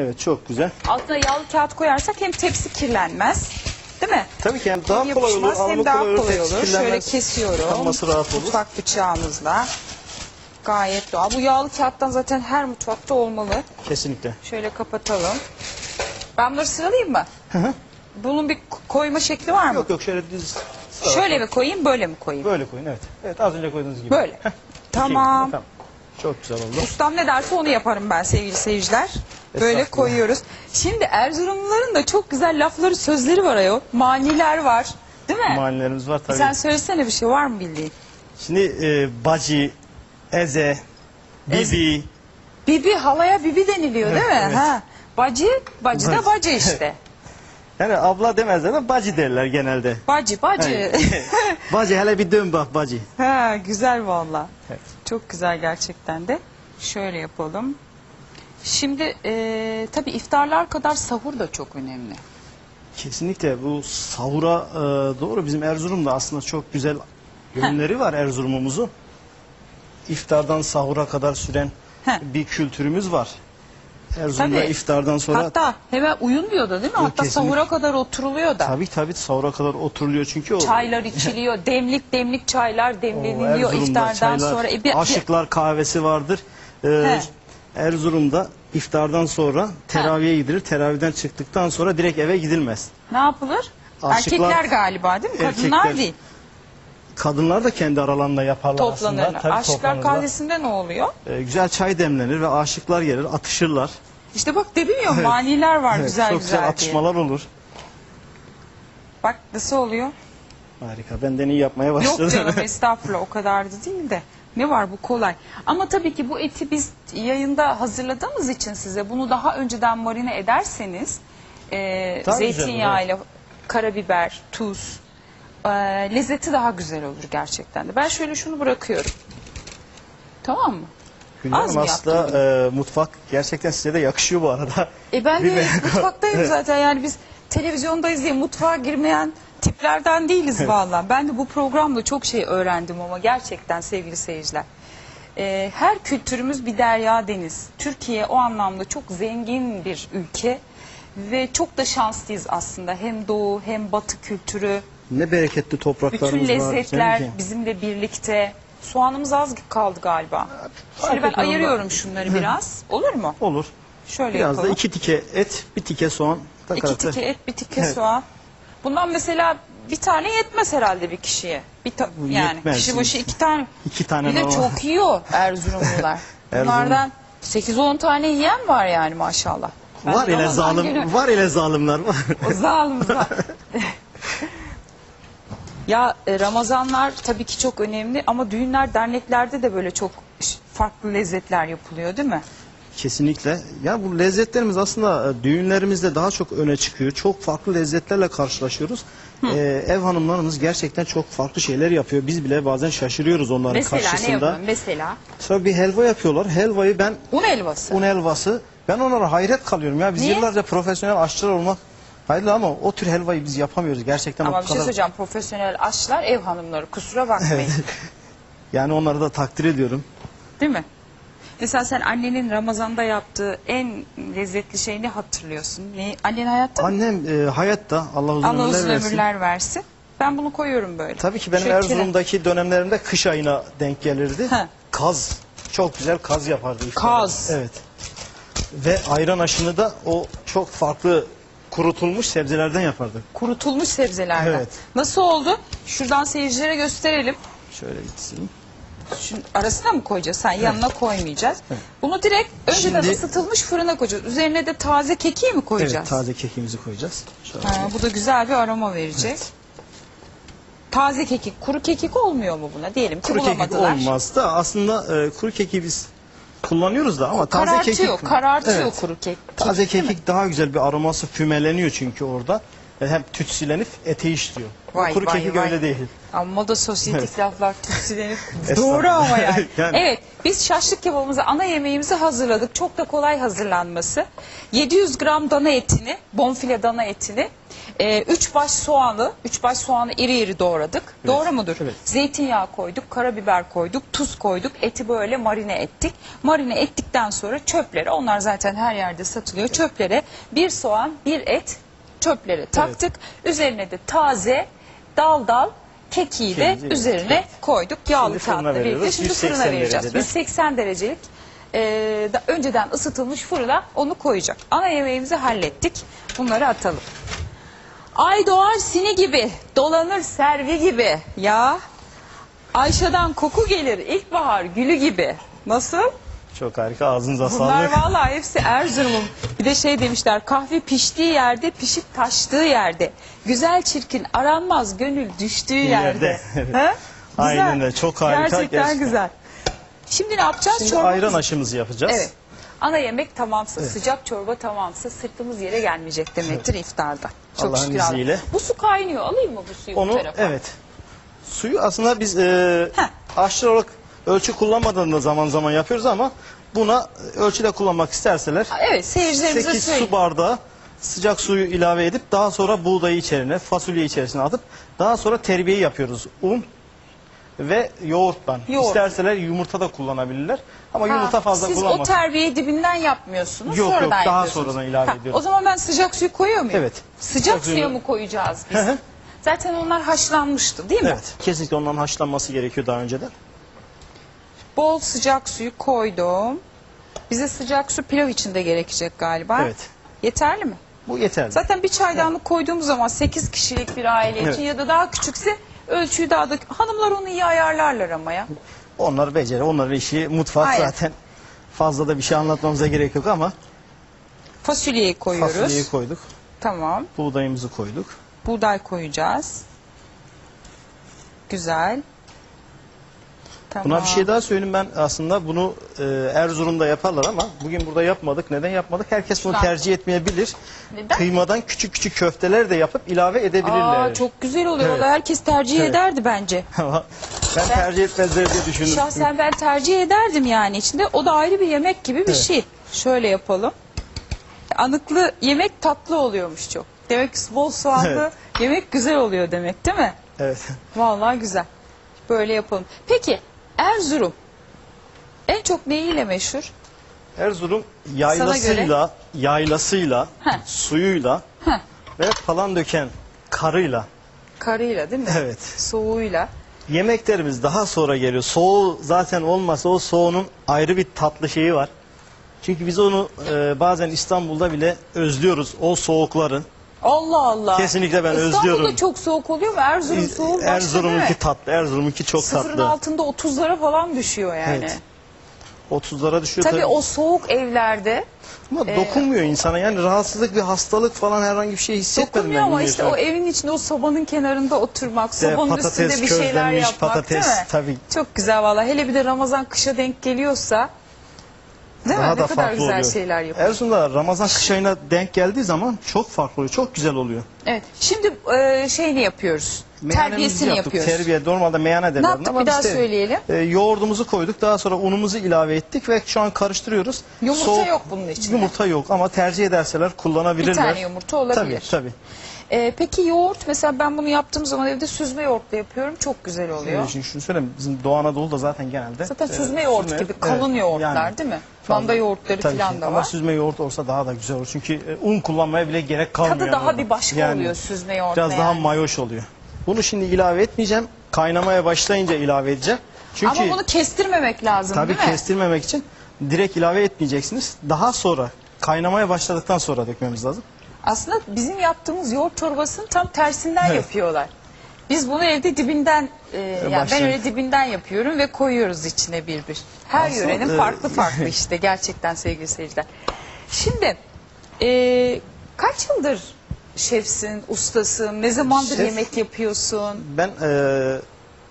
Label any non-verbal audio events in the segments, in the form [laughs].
Evet çok güzel. Altına yağlı kağıt koyarsak hem tepsi kirlenmez. Değil mi? Tabii ki yani daha Hem kolay olur. hem daha kolay olur. kolay olur. Şöyle kesiyorum. Alması rahat olur. Mutfak bıçağımızla. Gayet doğal. Bu yağlı kağıttan zaten her mutfakta olmalı. Kesinlikle. Şöyle kapatalım. Ben bunları sıralayayım mı? Bunun bir koyma şekli var mı? Yok yok şöyle sağa Şöyle mi koyayım, böyle mi koyayım? Böyle koyun evet. Evet az önce koyduğunuz gibi. Böyle. Heh, Tamam. iyi, tamam. Çok güzel oldu. Ustam ne derse onu yaparım ben sevgili seyirciler. Böyle Estağfurullah. koyuyoruz. Şimdi Erzurumluların da çok güzel lafları, sözleri var ayol. Maniler var. Değil mi? Manilerimiz var tabii. Sen söylesene bir şey var mı bildiğin? Şimdi e, bacı, eze, bibi. Bibi halaya bibi deniliyor değil mi? Evet. Ha. Bacı, bacı da Bacı. bacı işte. [laughs] Yani abla demezler de bacı derler genelde. Bacı, bacı. [laughs] bacı hele bir dön bak bacı. ha, güzel valla. Evet. Çok güzel gerçekten de. Şöyle yapalım. Şimdi e, tabii iftarlar kadar sahur da çok önemli. Kesinlikle bu sahura e, doğru bizim Erzurum'da aslında çok güzel yönleri var Erzurum'umuzun. İftardan sahura kadar süren Heh. bir kültürümüz var. Erzurum'da Tabii. iftardan sonra Hatta hemen uyunmuyor da değil mi? Hatta kesinlikle. sahura kadar oturuluyor da. tabii tabii sahura kadar oturuluyor çünkü o Çaylar [laughs] içiliyor. Demlik demlik çaylar o demleniliyor Erzurum'da iftardan çaylar, sonra. E, bir- bir- aşıklar kahvesi vardır. Ee, He. Erzurum'da iftardan sonra teraviye gidilir. Teravihden çıktıktan sonra direkt eve gidilmez. ne yapılır? Aşıklar- Erkekler galiba değil mi? Kadınlar Erkekler. değil. Kadınlar da kendi aralarında yaparlar aslında. Toplanırlar. Tabii Aşıklar toplanırlar. kahvesinde ne oluyor? Ee, güzel çay demlenir ve aşıklar gelir, atışırlar. İşte bak dedim ya maniler var Evet, güzel çok güzel güzel diye. atışmalar olur. Bak nasıl oluyor? Harika. Benden iyi yapmaya. Yok canım [laughs] estağfurullah o kadar da değil de. Ne var bu kolay. Ama tabii ki bu eti biz yayında hazırladığımız için size bunu daha önceden marine ederseniz e, zeytinyağıyla karabiber, tuz e, lezzeti daha güzel olur gerçekten de. Ben şöyle şunu bırakıyorum. Tamam mı? Hülya Az Hanım mı aslında e, mutfak gerçekten size de yakışıyor bu arada. E ben de [laughs] mutfaktayım [laughs] zaten yani biz televizyondayız diye mutfağa girmeyen tiplerden değiliz vallahi. Ben de bu programda çok şey öğrendim ama gerçekten sevgili seyirciler. E, her kültürümüz bir derya deniz. Türkiye o anlamda çok zengin bir ülke ve çok da şanslıyız aslında. Hem doğu hem batı kültürü, Ne bereketli topraklarımız bütün var. lezzetler Seninki. bizimle birlikte. Soğanımız az kaldı galiba. Şöyle ben ayırıyorum şunları biraz. [laughs] Olur mu? Olur. Şöyle Biraz yapalım. da iki tike et, bir tike soğan. İki tike et, bir tike Evet. soğan. Bundan mesela bir tane yetmez herhalde bir kişiye. Bir ta- Bu yani yetmez. kişi başı iki tane. İki tane Bir de normal. çok yiyor Erzurumlular. [laughs] Bunlardan 8-10 tane yiyen var yani maşallah. Ben Var ile Ramazan zalim, günü- var ile zalimler var. O zalim zalim. [laughs] ya e, Ramazanlar tabii ki çok önemli ama düğünler derneklerde de böyle çok ş- farklı lezzetler yapılıyor değil mi? Kesinlikle. Ya bu lezzetlerimiz aslında e, düğünlerimizde daha çok öne çıkıyor. Çok farklı lezzetlerle karşılaşıyoruz. Ee, ev hanımlarımız gerçekten çok farklı şeyler yapıyor. Biz bile bazen şaşırıyoruz onların Mesela ne karşısında. yapalım? Mesela Sonra bir helva yapıyorlar. Helvayı ben un helvası. un helvası. Ben onlara hayret kalıyorum ya. Biz Niye? yıllarca profesyonel aşçılar olmak hayırlı ama o tür helvayı biz yapamıyoruz. Gerçekten Ama o bir şey kadar. söyleyeceğim profesyonel aşçılar ev hanımları kusura bakmayın. [laughs] Yani onları da takdir ediyorum. Değil mi? Mesela sen annenin Ramazan'da yaptığı en lezzetli şeyini hatırlıyorsun. Ne? Annen hayatta mı? Annem e, hayatta Allah uzun Allah ömürler uzun versin. ömürler versin. Ben bunu koyuyorum böyle. Tabii ki benim Şöyle Erzurum'daki dönemlerimde kış ayına denk gelirdi. He. Kaz. Çok güzel kaz yapardı. iftarda. Kaz. Evet. Ve ayran aşını da o çok farklı kurutulmuş sebzelerden yapardı. Kurutulmuş sebzelerden. Evet. Nasıl oldu? Şuradan seyircilere gösterelim. Şöyle gitsin. Şunun arasına mı koyacağız? Sen yanına koymayacağız. Bunu direkt önceden Şimdi- ısıtılmış fırına koyacağız. Üzerine de taze kekiği mi koyacağız? Evet taze kekimizi koyacağız. Şöyle. Ha, bu da güzel bir aroma verecek. Taze kekik, kuru kekik olmuyor mu buna? Diyelim ki Kuru kekik bulamadılar. olmaz da aslında e, kuru keki biz kullanıyoruz da ama taze karartıyor, kekik karartıyor Evet. kuru kek. Taze kekik daha güzel bir aroması fümeleniyor çünkü orada. E, hem tütsülenip ete işliyor. Vay, Kuru vay, kekik vay. öyle değil. Ama da sosyetik laflar tütsülenip [laughs] doğru ama yani. [laughs] Yani- Evet biz şaşlık kebabımızı ana yemeğimizi hazırladık. Çok da kolay hazırlanması. 700 gram dana etini, bonfile dana etini, 3 baş soğanı, 3 baş soğanı iri iri doğradık. Doğru mudur? evet. Zeytinyağı koyduk, karabiber koyduk, tuz koyduk. Eti böyle marine ettik. Marine ettikten sonra çöplere, onlar zaten her yerde satılıyor. Çöplere bir soğan, bir et çöplere taktık. Üzerine de taze dal dal kekiği de Kekiği, üzerine koyduk. Yağlı fırına kağıtla birlikte. veriyoruz. Şimdi 180 fırına vereceğiz. derecede. 180 derecelik e, da, önceden ısıtılmış fırına onu koyacak. Ana yemeğimizi hallettik. Bunları atalım. Ay doğar sini gibi, dolanır servi gibi. Ya Ayşe'den koku gelir, ilkbahar gülü gibi. Nasıl? Çok harika ağzınıza Bunlar sağlık. vallahi hepsi Erzurum'un. Bir de şey demişler kahve piştiği yerde pişip taştığı yerde. Güzel çirkin aranmaz gönül düştüğü yerde. Yerde. He? Güzel. Aynen öyle, çok harika, Gerçekten, gerçekten. güzel. Şimdi ne yapacağız? Şimdi Çorbamız- ayran aşımızı yapacağız. Evet. Ana yemek tamamsa, sıcak çorba tamamsa sırtımız yere gelmeyecek demektir iftarda. Çok Allah'ın şükür izniyle. Bu su kaynıyor. Alayım mı bu suyu bu Onu tarafa? evet. Suyu aslında biz e, Heh. aşçı olarak ölçü kullanmadığında zaman zaman yapıyoruz ama buna ölçüyle kullanmak isterseler Evet seyircilerimize 8 söyleyeyim. su bardağı sıcak suyu ilave edip daha sonra buğdayı içerine, fasulye içerisine atıp daha sonra terbiye yapıyoruz. Un ve yoğurttan. Yoğurt. İsterseler yumurta da kullanabilirler. Ama Ha, yumurta fazla Siz o kullanmasın. terbiyeyi dibinden yapmıyorsunuz. Yok, yok, sonradan daha yapıyorsunuz. sonradan ilave Ha, ediyorum. O zaman ben sıcak suyu koyuyor muyum? Evet. Sıcak, Sıcak suya suyu- mı koyacağız biz? Hı. Zaten onlar haşlanmıştı değil mi? Evet. Kesinlikle onların haşlanması gerekiyor daha önceden. Bol sıcak suyu koydum. Bize sıcak su pilav için de gerekecek galiba. Evet. Yeterli mi? Bu yeterli. Zaten bir çaydanlık koyduğumuz zaman 8 kişilik bir aile için Evet. ya da daha küçükse ölçüyü daha da hanımlar onu iyi ayarlarlar ama ya. Onlar beceri, onların işi mutfak Aynen. zaten. Fazla da bir şey anlatmamıza gerek yok ama Fasulyeyi koyuyoruz. fasulyeyi koyduk. Tamam. Buğdayımızı koyduk. Buğday koyacağız. Güzel. Tamam. Buna bir şey daha söyleyeyim ben aslında bunu e, Erzurum'da yaparlar ama bugün burada yapmadık. Neden yapmadık? Herkes bunu tercih etmeyebilir. Neden? Kıymadan küçük küçük köfteler de yapıp ilave edebilirler. Aa, çok güzel oluyor. Evet. Herkes tercih Evet. ederdi bence. [laughs] Ama ben tercih etmezler diye düşündüm. Şahsen ben tercih ederdim yani içinde. O da ayrı bir yemek gibi bir Evet. şey. Şöyle yapalım. Anıklı yemek tatlı oluyormuş çok. Demek ki bol soğanlı Evet. yemek güzel oluyor demek değil mi? Evet. Vallahi güzel. Böyle yapalım. Peki Erzurum en çok neyiyle meşhur? Erzurum yaylasıyla, yaylasıyla, Heh. suyuyla Heh. ve falan döken karıyla. Karıyla değil mi? Evet. Soğuğuyla. Yemeklerimiz daha sonra geliyor. Soğuğu zaten olmasa o soğuğunun ayrı bir tatlı şeyi var. Çünkü biz onu e, bazen İstanbul'da bile özlüyoruz. O soğukların. Allah Allah. Kesinlikle ben İstanbul'da özlüyorum. çok soğuk oluyor mu? Erzurum soğuk başka değil Erzurum'unki mi? tatlı. Erzurum'unki çok Sıfırın tatlı. altında 30'lara falan düşüyor yani. Evet. 30'lara düşüyor Tabii tabii. o soğuk evlerde Ama dokunmuyor insana. Yani rahatsızlık bir hastalık falan herhangi bir şey hissetmedim dokunmuyor ben. ama işte o evin içinde o sobanın kenarında oturmak, İşte sobanın patates, üstünde bir şeyler közlenmiş yapmak patates, değil mi? tabii. Çok güzel valla. Hele bir de Ramazan kışa denk geliyorsa değil Daha mi? da Ne kadar farklı güzel oluyor. şeyler yapıyor. Erzurum'da Ramazan kış ayına denk geldiği zaman çok farklı oluyor. Çok güzel oluyor. Evet. Şimdi e, şeyini yapıyoruz. Terbiyesini yaptık. yapıyoruz. Terbiye normalde meyane derler. yaptık? ama Bir daha de, söyleyelim. e, yoğurdumuzu koyduk. Daha sonra unumuzu ilave ettik ve şu an karıştırıyoruz. Yumurta yok bunun içinde. Yumurta yok ama tercih ederseler kullanabilirler. Bir tane yumurta olabilir. Tabii tabii. E, peki yoğurt mesela ben bunu yaptığım zaman evde süzme yoğurtla yapıyorum. Çok güzel oluyor. Ee, şimdi şunu söyleyeyim. Bizim Doğu Anadolu'da zaten genelde. Zaten e, süzme yoğurt süzme- gibi kalın evet, yoğurtlar yani değil mi? fazla- Manda yoğurtları Tabii falan ki. da Ama var. süzme yoğurt olsa daha da güzel olur. Çünkü e, un kullanmaya bile gerek kalmıyor. Tadı daha bir başka oluyor süzme yoğurtla Biraz daha yani. mayoş oluyor. Bunu şimdi ilave etmeyeceğim. Kaynamaya başlayınca ilave edeceğim. Çünkü Ama bunu kestirmemek lazım tabii değil mi? kestirmemek için direkt ilave etmeyeceksiniz. Daha sonra kaynamaya başladıktan sonra dökmemiz lazım. Aslında bizim yaptığımız yoğurt çorbasını tam tersinden Evet. yapıyorlar. Biz bunu evde dibinden, e, yani ben öyle dibinden yapıyorum ve koyuyoruz içine bir bir. Her Aslında, yörenin e, farklı farklı [laughs] işte gerçekten sevgili seyirciler. Şimdi e, kaç yıldır şefsin, ustasın, ne zamandır Şef- yemek yapıyorsun? Ben e,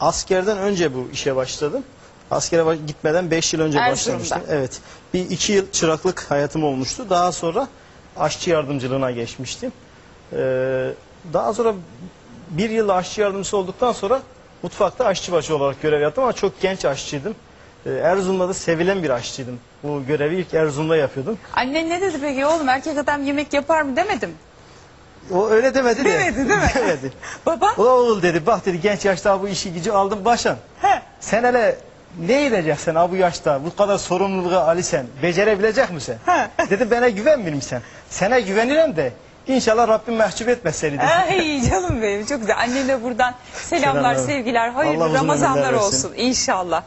askerden önce bu işe başladım. Askere gitmeden 5 yıl önce Erzurum'da. başlamıştım. Evet. Bir iki yıl çıraklık hayatım olmuştu. Daha sonra aşçı yardımcılığına geçmiştim. E, Daha sonra bir yıl aşçı yardımcısı olduktan sonra mutfakta aşçıbaşı olarak görev yaptım ama çok genç aşçıydım. Ee, Erzurum'da da sevilen bir aşçıydım. Bu görevi ilk Erzurum'da yapıyordum. Annen ne dedi peki oğlum erkek adam yemek yapar mı demedim. O öyle demedi de. Demedi değil mi? [laughs] demedi. Baba? Oğul dedi bak dedi genç yaşta bu işi gücü aldın başan. He. Sen hele ne edeceksin ha bu yaşta bu kadar sorumluluğu Ali sen becerebilecek misin? He. Dedi bana güvenmiyor musun? Sana güvenirim de inşallah Rabbim mahcup etmez seni. Ay canım benim çok güzel. Annene buradan selamlar, Selamlar. sevgiler, hayırlı Allah uzun Ramazanlar versin. olsun inşallah.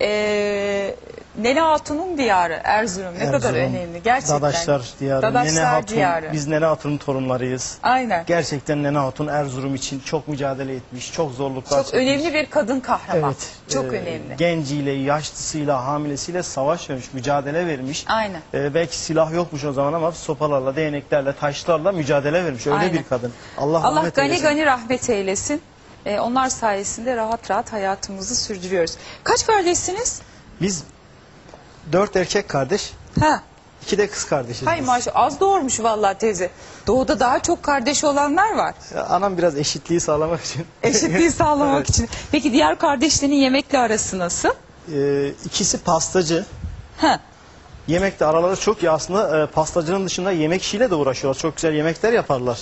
Ee, Nene Hatun'un diyarı Erzurum ne kadar Erzurum, önemli gerçekten. Dadaşlar diyarı, Dadaşlar Nene Hatun, diyarı. biz Nene Hatun'un torunlarıyız. Aynen. Gerçekten Nene Hatun Erzurum için çok mücadele etmiş, çok zorluklar Çok önemli bir kadın kahraman. Evet. Çok e, önemli. Genciyle, yaşlısıyla, hamilesiyle savaş vermiş, mücadele vermiş. Aynen. E, belki silah yokmuş o zaman ama sopalarla, değneklerle, taşlarla mücadele vermiş. Öyle Aynen. bir kadın. Allah, Allah rahmet gani eylesin. gani rahmet eylesin. Ee, onlar sayesinde rahat rahat hayatımızı sürdürüyoruz. Kaç kardeşsiniz? Biz dört erkek kardeş, Ha. iki de kız kardeşiz. Hay biz. maşallah az doğurmuş vallahi teyze. Doğuda daha çok kardeş olanlar var. Ya, Anam biraz eşitliği sağlamak için. Eşitliği sağlamak Evet. için. Peki diğer kardeşlerin yemekle arası nasıl? E, ikisi pastacı. Ha. Yemekte araları çok iyi aslında e, pastacının dışında yemek işiyle de uğraşıyorlar. Çok güzel yemekler yaparlar.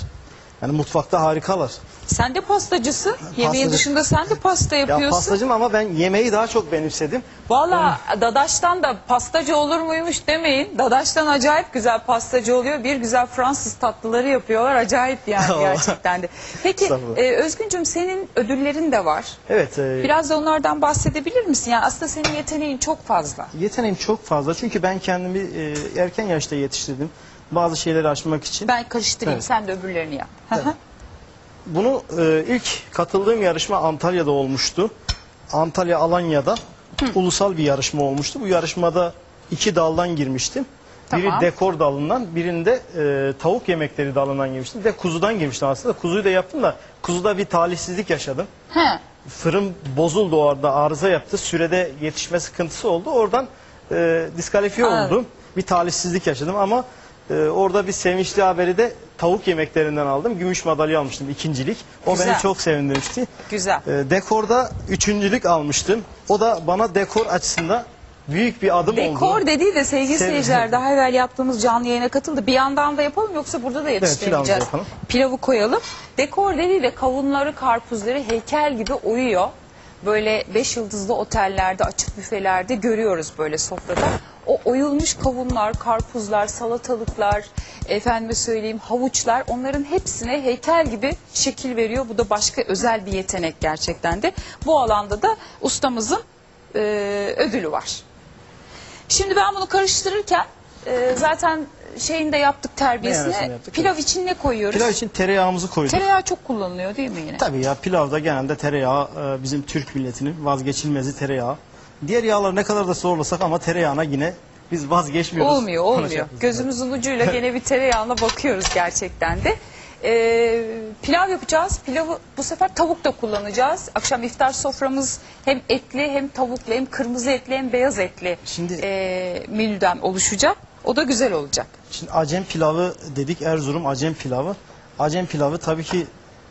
Yani mutfakta harikalar. Sen de pastacısın. Yemeğin Pastacı. dışında sen de pasta Ya yapıyorsun. pastacım ama ben yemeği daha çok benimsedim. Valla Dadaş'tan da pastacı olur muymuş demeyin. Dadaş'tan acayip güzel pastacı oluyor. Bir güzel Fransız tatlıları yapıyorlar. Acayip yani [laughs] gerçekten de. Peki e, Özgüncüm senin ödüllerin de var. Evet. e, Biraz da onlardan bahsedebilir misin? Yani aslında senin yeteneğin çok fazla. Yeteneğim çok fazla çünkü ben kendimi e, erken yaşta yetiştirdim. Bazı şeyleri aşmak için. Ben karıştırayım Evet. sen de öbürlerini yap. Bunu e, ilk katıldığım yarışma Antalya'da olmuştu. Antalya Alanya'da ulusal bir yarışma olmuştu. Bu yarışmada iki daldan girmiştim. Biri Tamam. dekor dalından, birinde e, tavuk yemekleri dalından girmiştim. Bir de kuzudan girmiştim aslında. Kuzuyu da yaptım da kuzuda bir talihsizlik yaşadım. He. Fırın bozuldu orada arıza yaptı. Sürede yetişme sıkıntısı oldu. Oradan e, diskalifiye Anladım. oldum. Bir talihsizlik yaşadım ama e, orada bir sevinçli haberi de tavuk yemeklerinden aldım. Gümüş madalya almıştım ikincilik. O Güzel. beni çok sevindirmişti. Güzel. E, dekorda üçüncülük almıştım. O da bana dekor açısından büyük bir adım Dekor oldu. dediği de sevgili Sev- seyirciler [laughs] daha evvel yaptığımız canlı yayına katıldı. Bir yandan da yapalım yoksa burada da pilavı yapalım. Pilavı koyalım. Dekor dediği de kavunları, karpuzları heykel gibi oyuyor. Böyle beş yıldızlı otellerde, açık büfelerde görüyoruz böyle sofrada. O oyulmuş kavunlar, karpuzlar, salatalıklar, efendime söyleyeyim havuçlar onların hepsine heykel gibi şekil veriyor. Bu da başka özel bir yetenek gerçekten de. Bu alanda da ustamızın e, ödülü var. Şimdi ben bunu karıştırırken e, zaten şeyini de yaptık terbiyesini. Yaptık, Pilav evet. için ne koyuyoruz? Pilav için tereyağımızı koyduk. Tereyağı çok kullanılıyor değil mi yine? Tabii ya pilavda genelde tereyağı e, bizim Türk milletinin vazgeçilmezi tereyağı. Diğer yağları ne kadar da zorlasak ama tereyağına yine biz vazgeçmiyoruz. Olmuyor, olmuyor. Gözümüzün ucuyla gene bir tereyağına bakıyoruz gerçekten de. Ee, pilav yapacağız. Pilavı bu sefer tavuk da kullanacağız. Akşam iftar soframız hem etli hem tavuklu hem kırmızı etli hem beyaz etli Şimdi- ee, menüden oluşacak. O da güzel olacak. Şimdi Acem pilavı dedik Erzurum Acem pilavı. Acem pilavı tabii ki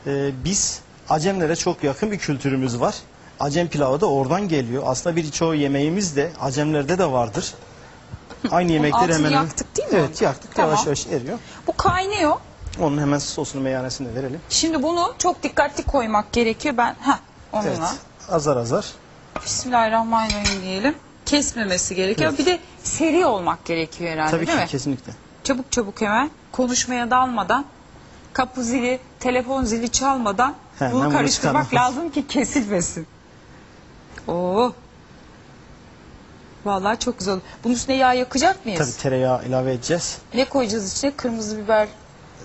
e, biz Acemlere çok yakın bir kültürümüz var. Acem pilavı da oradan geliyor. Aslında birçoğu yemeğimiz de Acemlerde de vardır. Aynı yemekleri hemen yaktık değil mi Evet yaktık Tamam. yavaş yavaş eriyor. Bu kaynıyor. Onun hemen sosunu meyhanesini de verelim. Şimdi bunu çok dikkatli koymak gerekiyor. Ben ha onunla. Evet azar azar. Bismillahirrahmanirrahim diyelim. Kesmemesi gerekiyor. Bir de seri olmak gerekiyor herhalde Tabii değil ki mi? kesinlikle. Çabuk çabuk hemen konuşmaya dalmadan kapı zili, telefon zili çalmadan Hemen bunu bunu karıştırmak çıkarmak. lazım ki kesilmesin. Oo. Vallahi çok güzel. oldu. Bunun üstüne yağ yakacak mıyız? Tabii tereyağı ilave edeceğiz. Ne koyacağız içine? Kırmızı biber.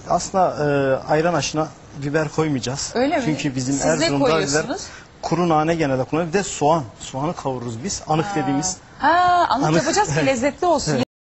Aslında e, ayran aşına biber koymayacağız. Öyle mi? Çünkü bizim Siz ne Erzurum'da koyuyorsunuz? Kuru nane genelde kullanıyoruz. Bir de soğan. Soğanı kavururuz biz. Anık dediğimiz. Ha, anlık Anlık- yapacağız ki [laughs] lezzetli olsun.